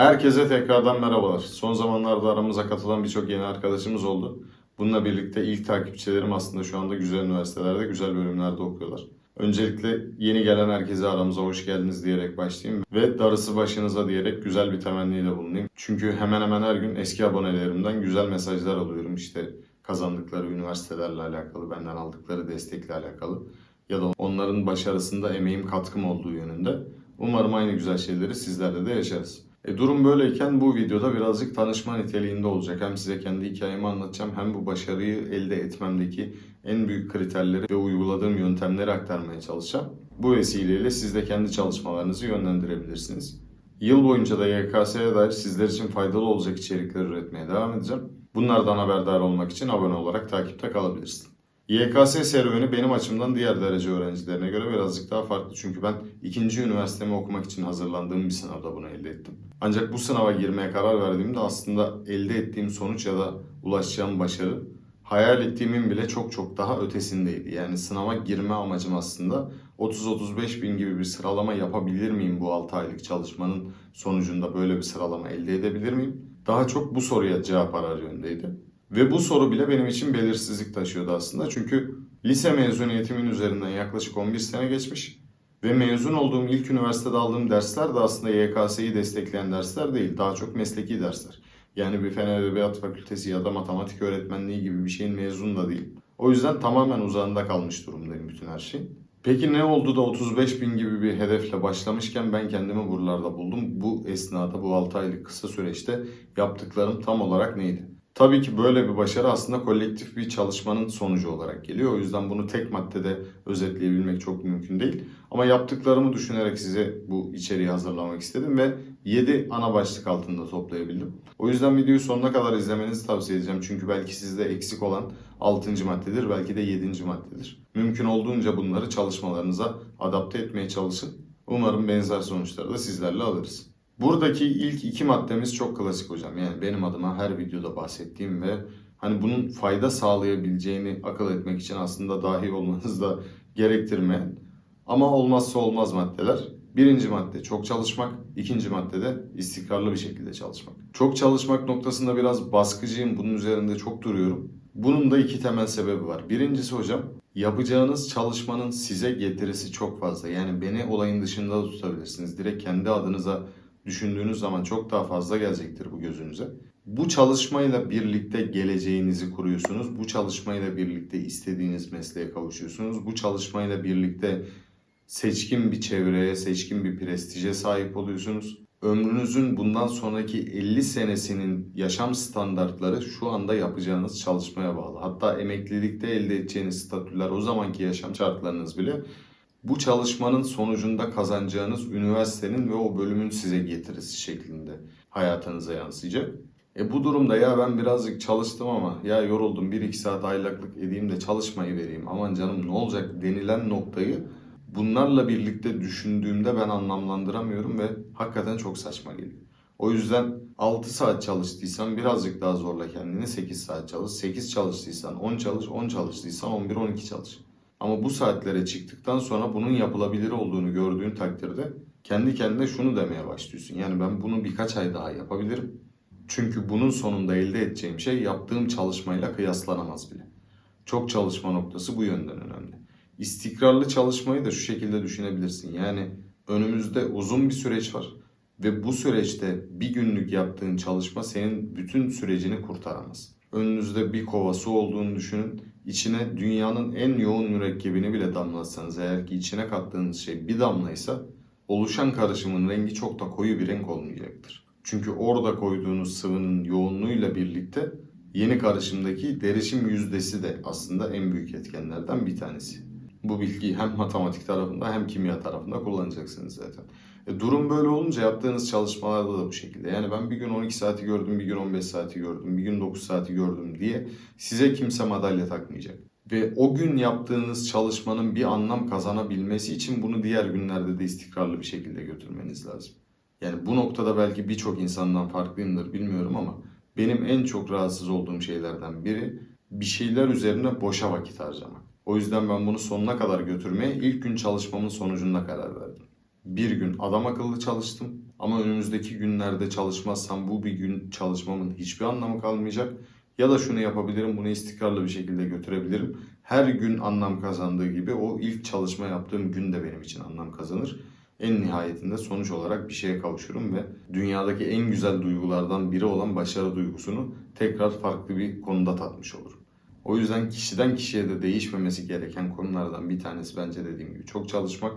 Herkese tekrardan merhabalar. Son zamanlarda aramıza katılan birçok yeni arkadaşımız oldu. Bununla birlikte ilk takipçilerim aslında şu anda güzel üniversitelerde, güzel bölümlerde okuyorlar. Öncelikle yeni gelen herkese aramıza hoş geldiniz diyerek başlayayım ve darısı başınıza diyerek güzel bir temennide bulunayım. Çünkü hemen hemen her gün eski abonelerimden güzel mesajlar alıyorum işte kazandıkları üniversitelerle alakalı, benden aldıkları destekle alakalı ya da onların başarısında emeğim katkım olduğu yönünde. Umarım aynı güzel şeyleri sizlerle de yaşarız. E, durum böyleyken bu videoda birazcık tanışma niteliğinde olacak. Hem size kendi hikayemi anlatacağım hem bu başarıyı elde etmemdeki en büyük kriterleri ve uyguladığım yöntemleri aktarmaya çalışacağım. Bu vesileyle siz de kendi çalışmalarınızı yönlendirebilirsiniz. Yıl boyunca da YKS'ye dair sizler için faydalı olacak içerikler üretmeye devam edeceğim. Bunlardan haberdar olmak için abone olarak takipte kalabilirsin. YKS serüveni benim açımdan diğer derece öğrencilerine göre birazcık daha farklı. Çünkü ben ikinci üniversitemi okumak için hazırlandığım bir sınavda bunu elde ettim. Ancak bu sınava girmeye karar verdiğimde aslında elde ettiğim sonuç ya da ulaşacağım başarı hayal ettiğimin bile çok çok daha ötesindeydi. Yani sınava girme amacım aslında 30-35 bin gibi bir sıralama yapabilir miyim bu 6 aylık çalışmanın sonucunda böyle bir sıralama elde edebilir miyim? Daha çok bu soruya cevap arar yöndeydi. Ve bu soru bile benim için belirsizlik taşıyordu aslında. Çünkü lise mezuniyetimin üzerinden yaklaşık 11 sene geçmiş. Ve mezun olduğum ilk üniversitede aldığım dersler de aslında YKS'yi destekleyen dersler değil. Daha çok mesleki dersler. Yani bir fen edebiyat fakültesi ya da matematik öğretmenliği gibi bir şeyin mezun da değil. O yüzden tamamen uzağında kalmış durumdayım bütün her şey. Peki ne oldu da 35 bin gibi bir hedefle başlamışken ben kendimi buralarda buldum. Bu esnada bu 6 aylık kısa süreçte yaptıklarım tam olarak neydi? Tabii ki böyle bir başarı aslında kolektif bir çalışmanın sonucu olarak geliyor. O yüzden bunu tek maddede özetleyebilmek çok mümkün değil. Ama yaptıklarımı düşünerek size bu içeriği hazırlamak istedim ve 7 ana başlık altında toplayabildim. O yüzden videoyu sonuna kadar izlemenizi tavsiye edeceğim. Çünkü belki sizde eksik olan 6. maddedir, belki de 7. maddedir. Mümkün olduğunca bunları çalışmalarınıza adapte etmeye çalışın. Umarım benzer sonuçları da sizlerle alırız. Buradaki ilk iki maddemiz çok klasik hocam. Yani benim adıma her videoda bahsettiğim ve hani bunun fayda sağlayabileceğini akıl etmek için aslında dahi olmanız da gerektirmeyen ama olmazsa olmaz maddeler. Birinci madde çok çalışmak, ikinci madde de istikrarlı bir şekilde çalışmak. Çok çalışmak noktasında biraz baskıcıyım, bunun üzerinde çok duruyorum. Bunun da iki temel sebebi var. Birincisi hocam, yapacağınız çalışmanın size getirisi çok fazla. Yani beni olayın dışında da tutabilirsiniz. Direkt kendi adınıza düşündüğünüz zaman çok daha fazla gelecektir bu gözünüze. Bu çalışmayla birlikte geleceğinizi kuruyorsunuz. Bu çalışmayla birlikte istediğiniz mesleğe kavuşuyorsunuz. Bu çalışmayla birlikte seçkin bir çevreye, seçkin bir prestije sahip oluyorsunuz. Ömrünüzün bundan sonraki 50 senesinin yaşam standartları şu anda yapacağınız çalışmaya bağlı. Hatta emeklilikte elde edeceğiniz statüler, o zamanki yaşam şartlarınız bile bu çalışmanın sonucunda kazanacağınız üniversitenin ve o bölümün size getirisi şeklinde hayatınıza yansıyacak. E bu durumda ya ben birazcık çalıştım ama ya yoruldum 1-2 saat aylaklık edeyim de çalışmayı vereyim aman canım ne olacak denilen noktayı bunlarla birlikte düşündüğümde ben anlamlandıramıyorum ve hakikaten çok saçma geliyor. O yüzden 6 saat çalıştıysan birazcık daha zorla kendini 8 saat çalış. 8 çalıştıysan 10 çalış, 10 çalıştıysan 11-12 çalış. Ama bu saatlere çıktıktan sonra bunun yapılabilir olduğunu gördüğün takdirde kendi kendine şunu demeye başlıyorsun. Yani ben bunu birkaç ay daha yapabilirim. Çünkü bunun sonunda elde edeceğim şey yaptığım çalışmayla kıyaslanamaz bile. Çok çalışma noktası bu yönden önemli. İstikrarlı çalışmayı da şu şekilde düşünebilirsin. Yani önümüzde uzun bir süreç var ve bu süreçte bir günlük yaptığın çalışma senin bütün sürecini kurtaramaz. Önünüzde bir kova su olduğunu düşünün. İçine dünyanın en yoğun mürekkebini bile damlatsanız eğer ki içine kattığınız şey bir damlaysa oluşan karışımın rengi çok da koyu bir renk olmayacaktır. Çünkü orada koyduğunuz sıvının yoğunluğuyla birlikte yeni karışımdaki derişim yüzdesi de aslında en büyük etkenlerden bir tanesi. Bu bilgiyi hem matematik tarafında hem kimya tarafında kullanacaksınız zaten. E, durum böyle olunca yaptığınız çalışmalarda da bu şekilde. Yani ben bir gün 12 saati gördüm, bir gün 15 saati gördüm, bir gün 9 saati gördüm diye size kimse madalya takmayacak. Ve o gün yaptığınız çalışmanın bir anlam kazanabilmesi için bunu diğer günlerde de istikrarlı bir şekilde götürmeniz lazım. Yani bu noktada belki birçok insandan farklıyımdır bilmiyorum ama benim en çok rahatsız olduğum şeylerden biri bir şeyler üzerine boşa vakit harcamak. O yüzden ben bunu sonuna kadar götürmeye ilk gün çalışmamın sonucunda karar verdim. Bir gün adam akıllı çalıştım ama önümüzdeki günlerde çalışmazsam bu bir gün çalışmamın hiçbir anlamı kalmayacak. Ya da şunu yapabilirim, bunu istikrarlı bir şekilde götürebilirim. Her gün anlam kazandığı gibi o ilk çalışma yaptığım gün de benim için anlam kazanır. En nihayetinde sonuç olarak bir şeye kavuşurum ve dünyadaki en güzel duygulardan biri olan başarı duygusunu tekrar farklı bir konuda tatmış olurum. O yüzden kişiden kişiye de değişmemesi gereken konulardan bir tanesi bence dediğim gibi çok çalışmak.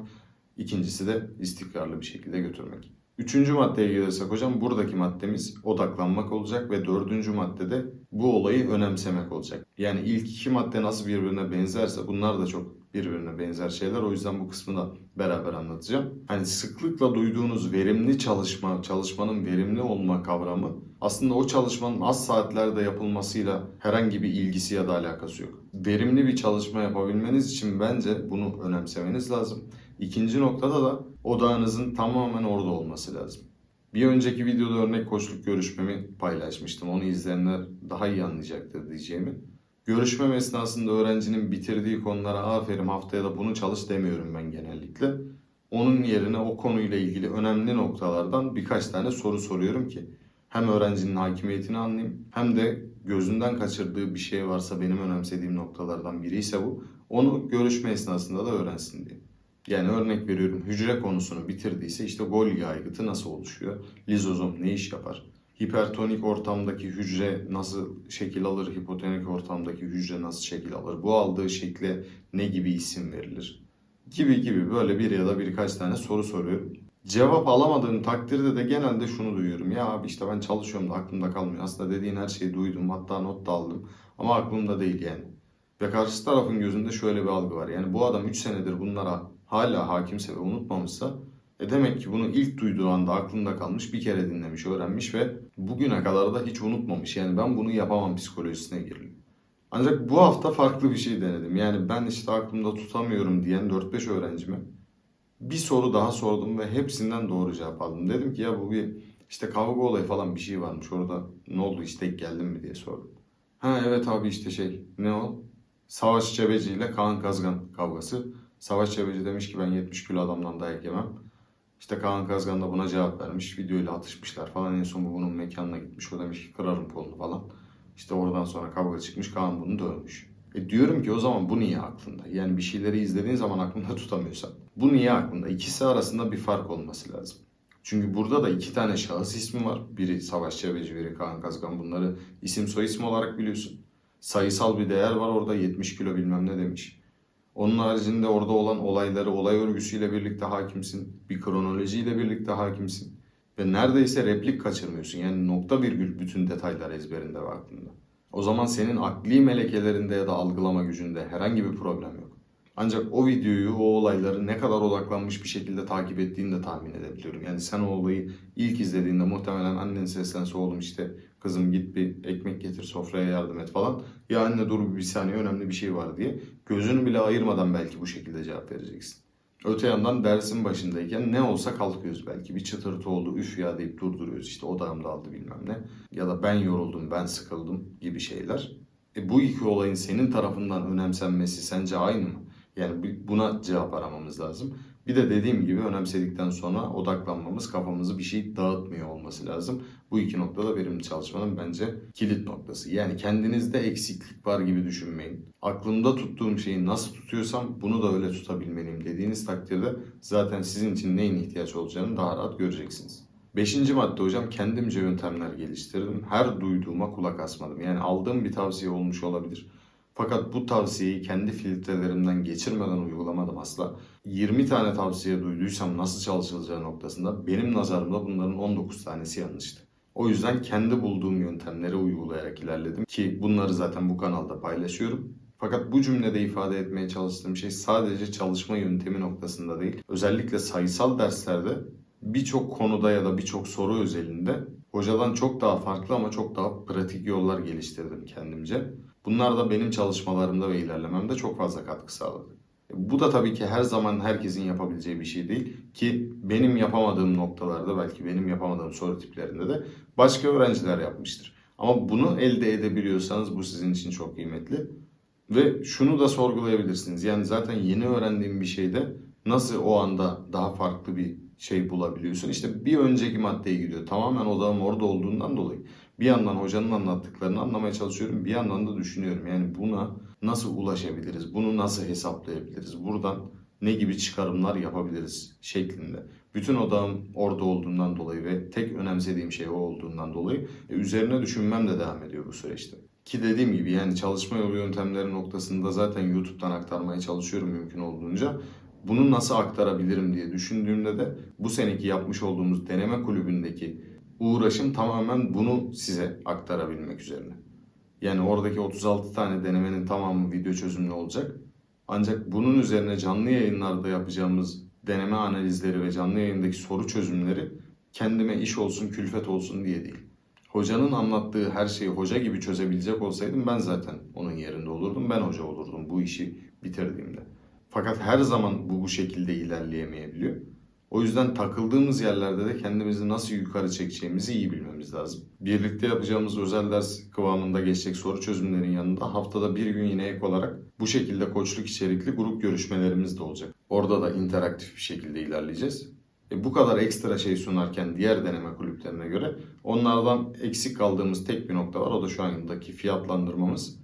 İkincisi de istikrarlı bir şekilde götürmek. Üçüncü maddeye gelirsek hocam buradaki maddemiz odaklanmak olacak ve dördüncü maddede bu olayı önemsemek olacak. Yani ilk iki madde nasıl birbirine benzerse bunlar da çok birbirine benzer şeyler. O yüzden bu kısmı da beraber anlatacağım. Hani sıklıkla duyduğunuz verimli çalışma, çalışmanın verimli olma kavramı aslında o çalışmanın az saatlerde yapılmasıyla herhangi bir ilgisi ya da alakası yok. Verimli bir çalışma yapabilmeniz için bence bunu önemsemeniz lazım. İkinci noktada da odağınızın tamamen orada olması lazım. Bir önceki videoda örnek koçluk görüşmemi paylaşmıştım. Onu izleyenler daha iyi anlayacaktır diyeceğimi. Görüşmem esnasında öğrencinin bitirdiği konulara aferin haftaya da bunu çalış demiyorum ben genellikle. Onun yerine o konuyla ilgili önemli noktalardan birkaç tane soru soruyorum ki hem öğrencinin hakimiyetini anlayayım hem de gözünden kaçırdığı bir şey varsa benim önemsediğim noktalardan biri ise bu. Onu görüşme esnasında da öğrensin diye. Yani örnek veriyorum hücre konusunu bitirdiyse işte Golgi aygıtı nasıl oluşuyor? Lizozom ne iş yapar? Hipertonik ortamdaki hücre nasıl şekil alır? Hipotonik ortamdaki hücre nasıl şekil alır? Bu aldığı şekle ne gibi isim verilir? Gibi gibi böyle bir ya da birkaç tane soru soruyorum. Cevap alamadığım takdirde de genelde şunu duyuyorum. Ya abi işte ben çalışıyorum da aklımda kalmıyor. Aslında dediğin her şeyi duydum hatta not da aldım. Ama aklımda değil yani. Ve karşı tarafın gözünde şöyle bir algı var. Yani bu adam 3 senedir bunlara hala hakimse ve unutmamışsa e demek ki bunu ilk duyduğu anda aklında kalmış, bir kere dinlemiş, öğrenmiş ve bugüne kadar da hiç unutmamış. Yani ben bunu yapamam psikolojisine giriliyor. Ancak bu hafta farklı bir şey denedim. Yani ben işte aklımda tutamıyorum diyen 4-5 öğrencime bir soru daha sordum ve hepsinden doğru cevap aldım. Dedim ki ya bu bir işte kavga olayı falan bir şey varmış orada ne oldu hiç tek geldin mi diye sordum. Ha evet abi işte şey ne o? Savaş Çebeci ile Kaan Kazgan kavgası. Savaş Çebeci demiş ki ben 70 kilo adamdan dayak yemem. İşte Kaan Kazgan da buna cevap vermiş. Videoyla atışmışlar falan. En son bu bunun mekanına gitmiş. O demiş ki kırarım kolunu falan. İşte oradan sonra kavga çıkmış. Kaan bunu dövmüş. E diyorum ki o zaman bu niye aklında? Yani bir şeyleri izlediğin zaman aklında tutamıyorsan. Bu niye aklında? İkisi arasında bir fark olması lazım. Çünkü burada da iki tane şahıs ismi var. Biri Savaş Çebeci, biri Kaan Kazgan. Bunları isim soy isim olarak biliyorsun. Sayısal bir değer var orada 70 kilo bilmem ne demiş. Onun haricinde orada olan olayları, olay örgüsüyle birlikte hakimsin. Bir kronolojiyle birlikte hakimsin. Ve neredeyse replik kaçırmıyorsun. Yani nokta virgül bütün detaylar ezberinde ve aklında. O zaman senin akli melekelerinde ya da algılama gücünde herhangi bir problem yok. Ancak o videoyu, o olayları ne kadar odaklanmış bir şekilde takip ettiğini de tahmin edebiliyorum. Yani sen o olayı ilk izlediğinde muhtemelen annen seslense oğlum işte kızım git bir ekmek getir sofraya yardım et falan. Ya anne dur bir saniye önemli bir şey var diye. Gözünü bile ayırmadan belki bu şekilde cevap vereceksin. Öte yandan dersin başındayken ne olsa kalkıyoruz belki. Bir çıtırtı oldu üf ya deyip durduruyoruz işte odağım dağıldı bilmem ne. Ya da ben yoruldum ben sıkıldım gibi şeyler. E bu iki olayın senin tarafından önemsenmesi sence aynı mı? Yani buna cevap aramamız lazım. Bir de dediğim gibi önemsedikten sonra odaklanmamız, kafamızı bir şey dağıtmıyor olması lazım. Bu iki noktada verimli çalışmanın bence kilit noktası. Yani kendinizde eksiklik var gibi düşünmeyin. Aklımda tuttuğum şeyi nasıl tutuyorsam bunu da öyle tutabilmeliyim dediğiniz takdirde zaten sizin için neyin ihtiyaç olacağını daha rahat göreceksiniz. Beşinci madde hocam kendimce yöntemler geliştirdim. Her duyduğuma kulak asmadım. Yani aldığım bir tavsiye olmuş olabilir. Fakat bu tavsiyeyi kendi filtrelerimden geçirmeden uygulamadım asla. 20 tane tavsiye duyduysam nasıl çalışılacağı noktasında benim nazarımda bunların 19 tanesi yanlıştı. O yüzden kendi bulduğum yöntemleri uygulayarak ilerledim ki bunları zaten bu kanalda paylaşıyorum. Fakat bu cümlede ifade etmeye çalıştığım şey sadece çalışma yöntemi noktasında değil. Özellikle sayısal derslerde birçok konuda ya da birçok soru özelinde hocadan çok daha farklı ama çok daha pratik yollar geliştirdim kendimce. Bunlar da benim çalışmalarımda ve ilerlememde çok fazla katkı sağladı. Bu da tabii ki her zaman herkesin yapabileceği bir şey değil ki benim yapamadığım noktalarda belki benim yapamadığım soru tiplerinde de başka öğrenciler yapmıştır. Ama bunu elde edebiliyorsanız bu sizin için çok kıymetli. Ve şunu da sorgulayabilirsiniz. Yani zaten yeni öğrendiğim bir şeyde nasıl o anda daha farklı bir şey bulabiliyorsun? İşte bir önceki maddeye gidiyor. Tamamen odağım orada olduğundan dolayı. Bir yandan hocanın anlattıklarını anlamaya çalışıyorum. Bir yandan da düşünüyorum. Yani buna nasıl ulaşabiliriz? Bunu nasıl hesaplayabiliriz? Buradan ne gibi çıkarımlar yapabiliriz şeklinde. Bütün odağım orada olduğundan dolayı ve tek önemsediğim şey o olduğundan dolayı e, üzerine düşünmem de devam ediyor bu süreçte. Ki dediğim gibi yani çalışma yolu yöntemleri noktasında zaten YouTube'dan aktarmaya çalışıyorum mümkün olduğunca. Bunu nasıl aktarabilirim diye düşündüğümde de bu seneki yapmış olduğumuz deneme kulübündeki uğraşım tamamen bunu size aktarabilmek üzerine. Yani oradaki 36 tane denemenin tamamı video çözümlü olacak. Ancak bunun üzerine canlı yayınlarda yapacağımız deneme analizleri ve canlı yayındaki soru çözümleri kendime iş olsun, külfet olsun diye değil. Hocanın anlattığı her şeyi hoca gibi çözebilecek olsaydım ben zaten onun yerinde olurdum. Ben hoca olurdum bu işi bitirdiğimde. Fakat her zaman bu bu şekilde ilerleyemeyebiliyor. O yüzden takıldığımız yerlerde de kendimizi nasıl yukarı çekeceğimizi iyi bilmemiz lazım. Birlikte yapacağımız özel ders kıvamında geçecek soru çözümlerin yanında haftada bir gün yine ek olarak bu şekilde koçluk içerikli grup görüşmelerimiz de olacak. Orada da interaktif bir şekilde ilerleyeceğiz. E bu kadar ekstra şey sunarken diğer deneme kulüplerine göre onlardan eksik kaldığımız tek bir nokta var. O da şu andaki fiyatlandırmamız.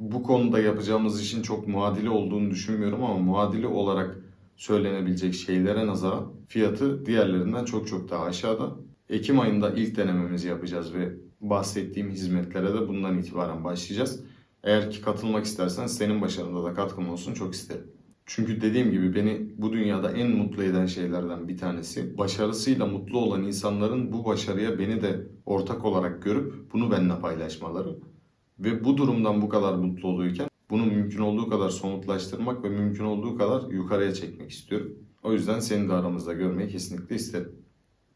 Bu konuda yapacağımız işin çok muadili olduğunu düşünmüyorum ama muadili olarak söylenebilecek şeylere nazaran fiyatı diğerlerinden çok çok daha aşağıda. Ekim ayında ilk denememizi yapacağız ve bahsettiğim hizmetlere de bundan itibaren başlayacağız. Eğer ki katılmak istersen senin başarında da katkım olsun çok isterim. Çünkü dediğim gibi beni bu dünyada en mutlu eden şeylerden bir tanesi başarısıyla mutlu olan insanların bu başarıya beni de ortak olarak görüp bunu benimle paylaşmaları. Ve bu durumdan bu kadar mutlu oluyorken bunu mümkün olduğu kadar somutlaştırmak ve mümkün olduğu kadar yukarıya çekmek istiyorum. O yüzden seni de aramızda görmeyi kesinlikle isterim.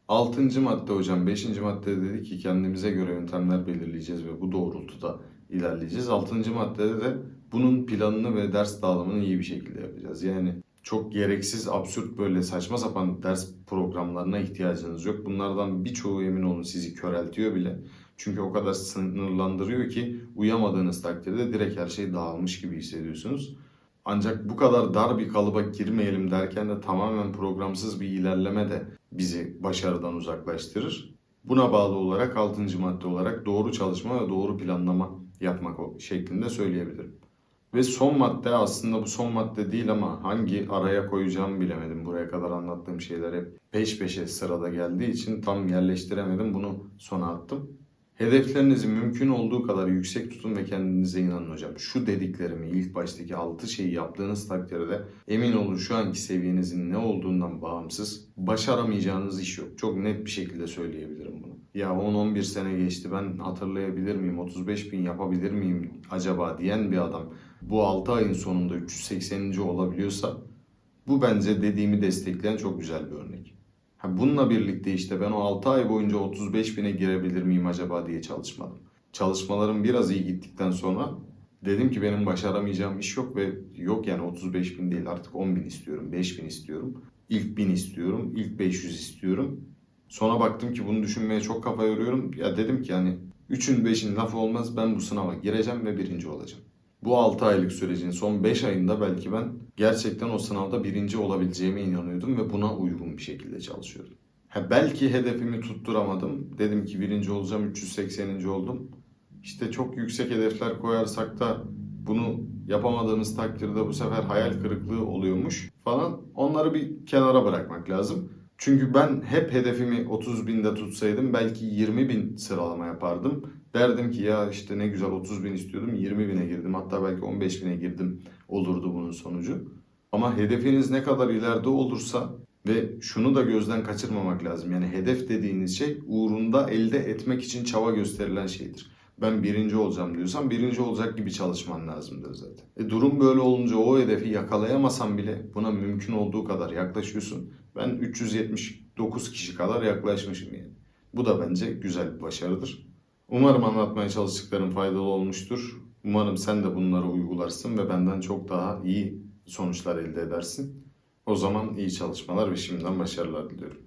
Altıncı madde hocam, beşinci maddede dedik ki kendimize göre yöntemler belirleyeceğiz ve bu doğrultuda ilerleyeceğiz. Altıncı maddede de bunun planını ve ders dağılımını iyi bir şekilde yapacağız. Yani çok gereksiz, absürt böyle saçma sapan ders programlarına ihtiyacınız yok. Bunlardan birçoğu emin olun sizi köreltiyor bile. Çünkü o kadar sınırlandırıyor ki uyamadığınız takdirde direkt her şey dağılmış gibi hissediyorsunuz. Ancak bu kadar dar bir kalıba girmeyelim derken de tamamen programsız bir ilerleme de bizi başarıdan uzaklaştırır. Buna bağlı olarak 6. madde olarak doğru çalışma ve doğru planlama yapmak şeklinde söyleyebilirim. Ve son madde aslında bu son madde değil ama hangi araya koyacağımı bilemedim. Buraya kadar anlattığım şeyler hep peş peşe sırada geldiği için tam yerleştiremedim. Bunu sona attım. Hedeflerinizi mümkün olduğu kadar yüksek tutun ve kendinize inanın hocam. Şu dediklerimi ilk baştaki 6 şeyi yaptığınız takdirde emin olun şu anki seviyenizin ne olduğundan bağımsız başaramayacağınız iş yok. Çok net bir şekilde söyleyebilirim bunu. Ya 10-11 sene geçti ben hatırlayabilir miyim 35 bin yapabilir miyim acaba diyen bir adam bu 6 ayın sonunda 380. olabiliyorsa bu bence dediğimi destekleyen çok güzel bir örnek. Bununla birlikte işte ben o 6 ay boyunca 35 bine girebilir miyim acaba diye çalışmadım. Çalışmalarım biraz iyi gittikten sonra dedim ki benim başaramayacağım iş yok ve yok yani 35 bin değil artık 10 bin istiyorum, 5 bin istiyorum. İlk 1000 istiyorum, ilk 500 istiyorum. Sonra baktım ki bunu düşünmeye çok kafa yoruyorum. Ya dedim ki hani 3'ün 5'in lafı olmaz ben bu sınava gireceğim ve birinci olacağım. Bu 6 aylık sürecin son 5 ayında belki ben gerçekten o sınavda birinci olabileceğime inanıyordum ve buna uygun bir şekilde çalışıyordum. Ha, belki hedefimi tutturamadım. Dedim ki birinci olacağım 380. oldum. İşte çok yüksek hedefler koyarsak da bunu yapamadığımız takdirde bu sefer hayal kırıklığı oluyormuş falan. Onları bir kenara bırakmak lazım. Çünkü ben hep hedefimi 30 binde tutsaydım belki 20 bin sıralama yapardım. Derdim ki ya işte ne güzel 30 bin istiyordum 20 bine girdim hatta belki 15 bine girdim olurdu bunun sonucu. Ama hedefiniz ne kadar ileride olursa ve şunu da gözden kaçırmamak lazım. Yani hedef dediğiniz şey uğrunda elde etmek için çaba gösterilen şeydir. Ben birinci olacağım diyorsan birinci olacak gibi çalışman lazımdır zaten. E durum böyle olunca o hedefi yakalayamasan bile buna mümkün olduğu kadar yaklaşıyorsun. Ben 379 kişi kadar yaklaşmışım yani. Bu da bence güzel bir başarıdır. Umarım anlatmaya çalıştıklarım faydalı olmuştur. Umarım sen de bunları uygularsın ve benden çok daha iyi sonuçlar elde edersin. O zaman iyi çalışmalar ve şimdiden başarılar diliyorum.